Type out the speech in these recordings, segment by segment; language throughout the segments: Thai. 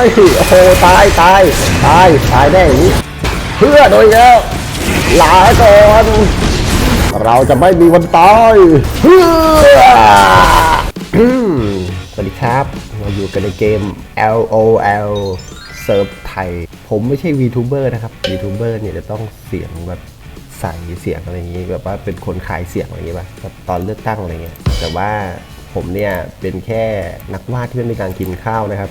ายโอ้โหตายตายตายตายแน่นี้เพื่อโดยแล้วลาก่อนเราจะไม่มีวันตายเพื่อสวัสดีครับเราอยู่กันในเกม LOL เซิร์ฟไทย ผมไม่ใช่ VTuber นะครับ VTuber เนี่ยจะต้องเสียงแบบใส่เสียงอะไรอย่างนี้แบบว่าเป็นคนขายเสียงอะไรอย่างนี้ป่ะตอนเลือกตั้งอะไรเงี้ยแต่ว่าผมเนี่ยเป็นแค่นักวาดที่ไม่มีการกินข้าวนะครับ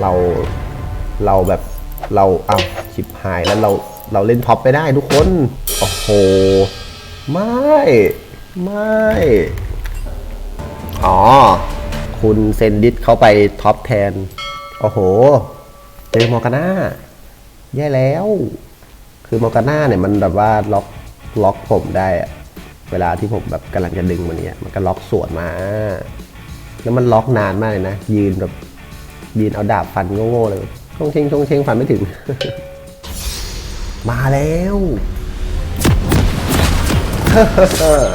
เราเราแบบเราอ้าชิบหายแล้วเราเราเล่นท็อปไปได้ทุกคน โอ้โห ไม่ ไม่ อ๋อ คุณเซนดิสเขาไปท็อปแทน โอ้โห เจอมอร์กาน่าแย่แล้ว คือมอร์กาน่าเนี่ยมันแบบว่าล็อกล็อกผมได้ เวลาที่ผมแบบกำลังจะดึงมันเนี่ย มันก็ล็อกสวนมา แล้วมันล็อกนานมากเลยนะ ยืนแบบ ยืนเอาดาบฟันโง่ๆเลยชงเชงชงเชงฟันไม่ถึง มาแล้ว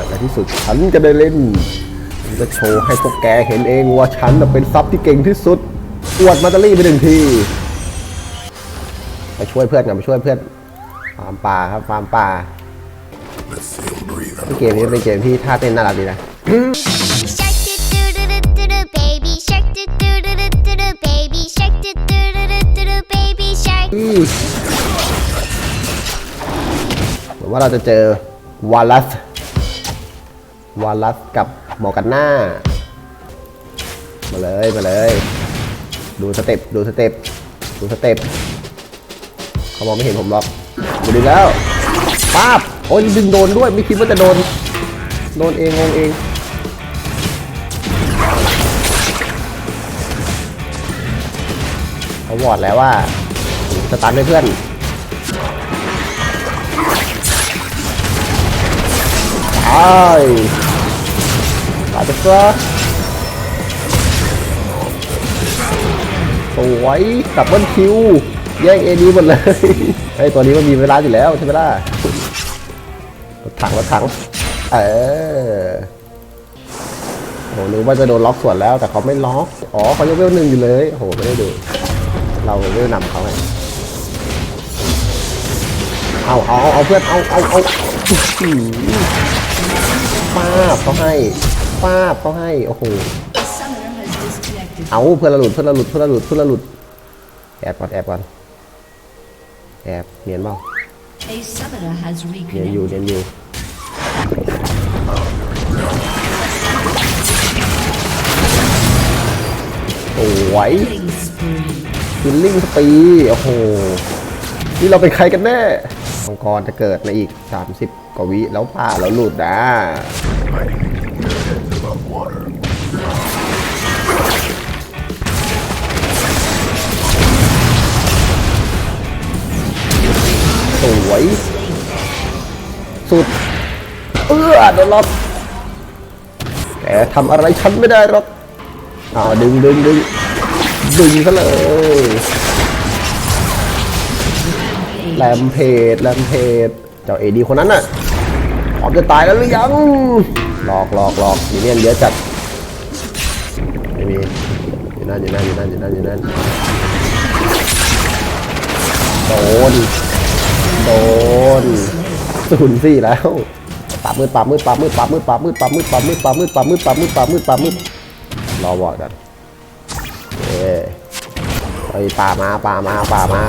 ในที่สุดฉันจะได้เล่นจะโชว์ให้พวกแกเห็นเองว่าฉันเป็นซับที่เก่งที่สุด อวดมาตาลี่ไปหนึ่งที ไปช่วยเพื่อนกันไปช่วยเพื่อนฟาร์มป่าครับฟาร์มป่าเกมนี้เป็นเกมที่ท่าเต้นน่ารักดีนะ Shark doo do do do do baby shark do do do เหมือนว่าเราจะเจอวาลัส วาลัสกับมอกันหน่ามาเลยมาเลย ดูสเต็ปดูสเต็ปดูสเต็ปเขามองไม่เห็นผมหรอกดูดีแล้วป้าบโอ้ยดึงโดนด้วยไม่คิดว่าจะโดน โดนเองงงเองเขาวอดแล้วว่า สตันให้เพื่อนตายตายไปซะสวยดับเบิลคิว แย่งเอดีหมดเลยไอ้ยตัวนี้มันมีเวลาอยู่แล้วใช่ไหมล่ะรถถังรถถัง เออโหนึกว่าจะโดนล็อกส่วนแล้วแต่เขาไม่ล็อก อ๋อเขายังเวลหนึ่งอยู่เลย โห ไม่ได้ดู เราเวลนำเขาไง เอาเอาเอาเพื่อนเอาเอาเอาป้าบเขาให้ป้าบเขาให้โอ้โหเอาเพื่อนราหลุดเพื่อนราหลุดเพื่อนราหลุดเพื่อนราหลุดแอบก่อนแอบก่อนแอบเนียนเปล่า A summoner has เนียนอยู่เนียนอยู่สวย Killing spree. คิลลิ่งสปีโอ้โหนี่เราเป็นใครกันแน่ มังกรจะเกิดในอีก 30 กว่าวิแล้วป่าแล้วหลุดนะสวย สุด เอื้อโดนล็อกแกทำอะไรฉันไม่ได้หรอกอ่าดึงดึงดึงดึงซะเลย แลมเพจแลมเพจเจ้าเอดีคนนั้นน่ะพร้อมจะตายแล้วหรือยังหลอกหลอกหลอกมีเนียนเยอะจัดไม่มีอยู่นั่นอยู่นั่นอยู่นั่นอยู่นั่นอยู่นั่นโดนโดนศูนย์สี่แล้วปาบมืดปาบมืดปาบมืดปาบมืดปาบมืดปาบมืดปาบมืดปาบมืดปาบมืดปาบมืดปาบมืดปาบมืดรอวอร์ดกันเอ้ยไอ้ยป่ามาป่ามาป่ามา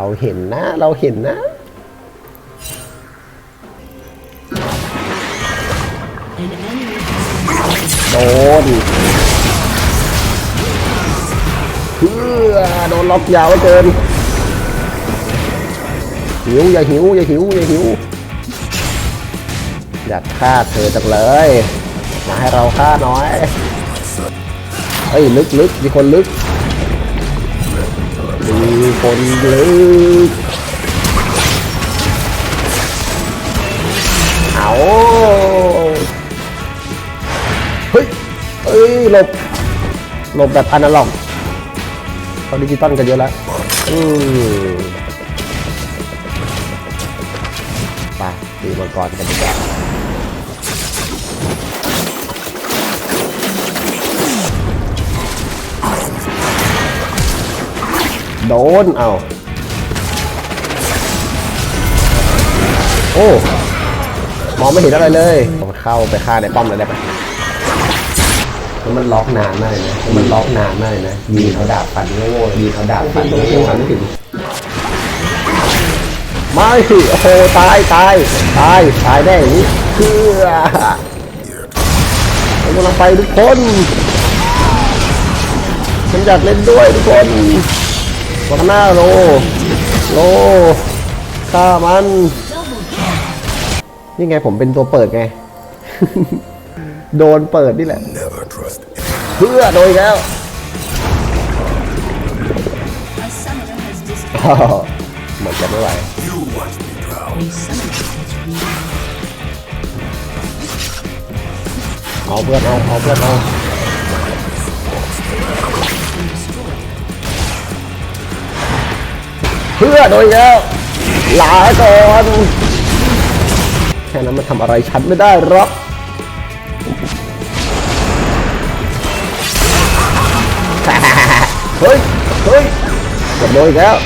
เราเห็นนะ เราเห็นนะ โดนเพื่อโดนล็อกยาวเกิน หิว อย่าหิว อย่าหิว อย่าหิว อยากฆ่าเธอจังเลย มาให้เราฆ่าน้อยเอ้ย ลึกลึกมีคนลึก คนเลึกเอาเฮ้ยเฮ้ยหลบหลบแบบอนาล็อกเขาดิจิตอลกันเยอะแล้วอืมไปตีมังกรกันดีกว่า โดน เอาโอ้ มองไม่เห็นอะไรเลยผมเข้าไปฆ่าในป้อมเลยได้ไหมมันล็อกนานมากเลยนะมันล็อกนานมากเลยนะยีเขาดาบฟันโง่ยีเขาดาบฟันโง่ไม่ถึงไม่โอ้โหตายตายตายตายได้อย่างนี้เพื่อผมกำลังไปทุกคน ฉันอยากเล่นด้วยทุกคน วังหน้าโล โลฆ่ามัน นี่ไงผมเป็นตัวเปิดไง โดนเปิดนี่แหละ เพื่อโดนอีกแล้ว A summoner has dis- อ้าวหมดกันไม่ไหวเอาเพื่อนเอาเอาเพื่อนเอา เพื่อโดนอีกแล้วลาก่อนแค่นั้นมันทำอะไรฉันไม่ได้หรอกเฮ้ย เฮ้ยกดโดนอีกแล้ว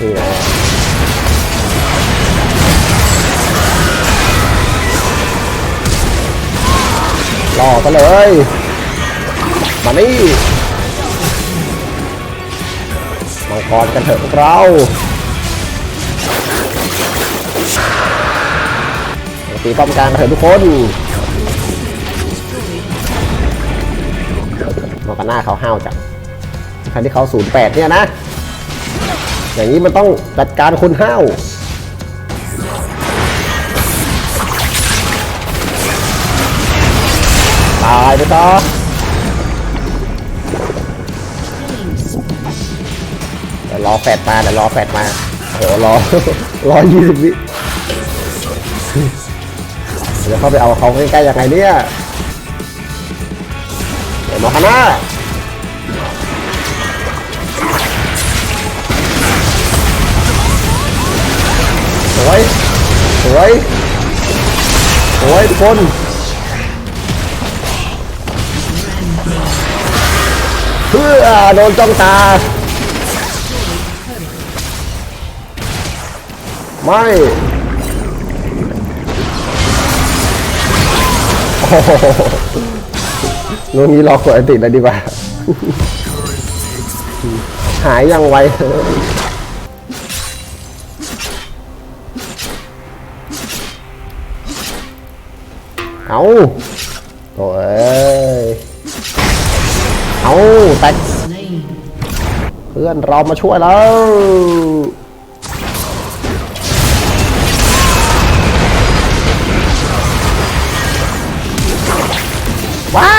นี่อซะเลย มานี่มังกรกันเถอะพวกเราตีป้อมกลางกันเถอะทุกคนมากันหน้าเขาห้าวจังคันที่เขาศูนย์แปดเนี่ยนะ อย่างนี้มันต้องจัดการคนห้าวตายไปต่อ รอแฟดมาเดี๋ยวรอแฟดมาโหรอรอยี่สิบวิเดี๋ยวเข้าไปเอาเขาใกล้ๆยังไงเนี่ยเดี๋ยวมาคณะสวยสวยสวยทุกคนเพื่อโดนจ้องตา ไม่โอ้โหลุงนี้รอกดอันติดเลยดีกว่า หายยังไวเอาโอ้ยเอาแต่เพื่อนเรามาช่วยแล้ว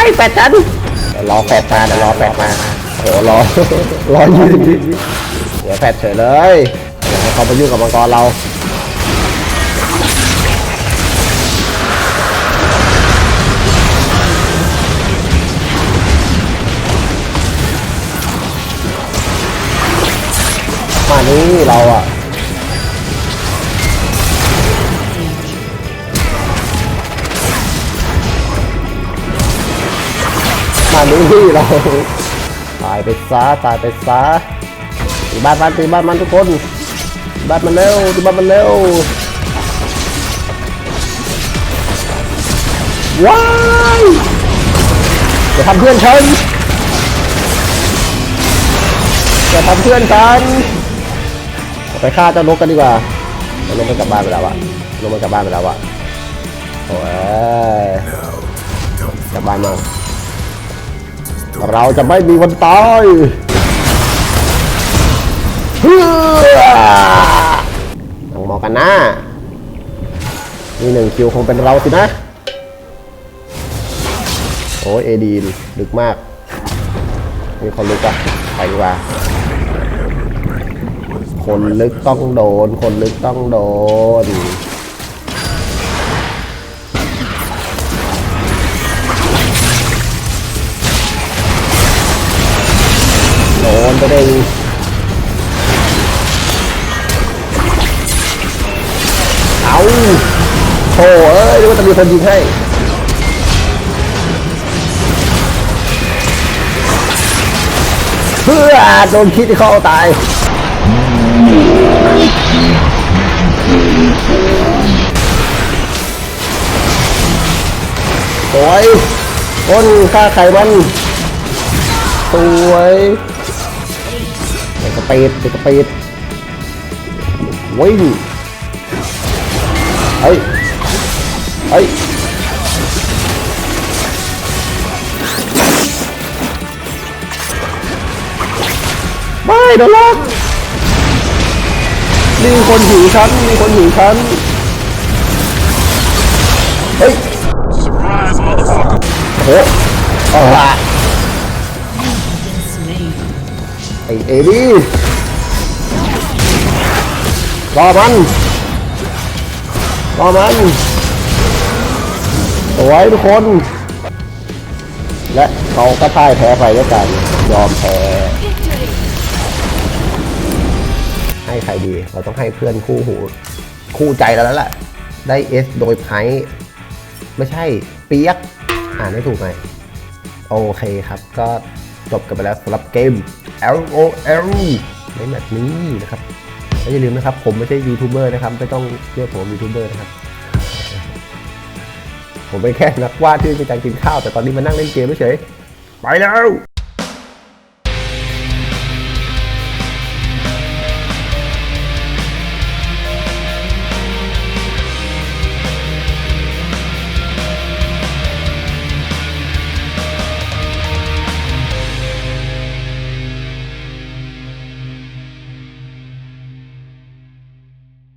ายแปดจันรอแปดมาเดี๋ยวรอแปดมาโอ้โหรอ รอยี่สิบวิเดี๋ยวแปดเฉยเลยเดี๋ยวให้เขาไปยุ่งกับมังกรเรามานี่เราอะานี่เราตายไปซะตายไปซะตีบ้านมันตีบ้านมันทุกคนบ้านมันเร็วตีบ้านมันเร็วว้ายจะทำเพื่อนฉันจะทำเพื่อนกันไปฆ่าเจ้านกกันดีกว่าเจ้านกมันกลับบ้านไปแล้วอะนกมันกลับบ้านไปแล้วอะโอ้ยกลับบ้านมา เราจะไม่มีวันตายเฮ้ยต้องมอกันนะนี่หนึ่งคิวคงเป็นเราสินะ โอ้ยเอดีนลึกมาก มีคนลึกอะไปดีกว่า คนลึกต้องโดน คนลึกต้องโดน นไปเลยเอาโถ่เอ้ยนึกว่าจะมีคนยิงให้เพื่อโดนคิดที่เขาตายสวยคนฆ่าไข่มันสวย เด็กกระปีดเด็กกระปีดวิ่งเฮ้ยเฮ้ยไม่โดนล็อกมีคนหิวฉันมีคนหิวฉันเฮ้ย Surprise, motherfucker. โอ้โหเอ ไอเอดี้รอมันรอมันสวยทุกคน และเขาก็พ่ายแพ้ไปด้วยกันยอมแพ้ ให้ใครดี เราต้องให้เพื่อนคู่หู คู่ใจเราแล้วแหละได้เอสโดยไพ่ไม่ใช่เปียก อ่านไม่ถูกไหม โอเคครับก็ จบกันไปแล้วสำหรับเกม L O L ในแมตช์นี้นะครับและอย่าลืมนะครับ ผมไม่ใช่ยูทูบเบอร์นะครับ ไม่ต้องเรียกผมยูทูบเบอร์นะครับ ผมเป็นแค่นักวาดที่ไป็นการกินข้าว แต่ตอนนี้มานั่งเล่นเกมเฉยไปแล้ว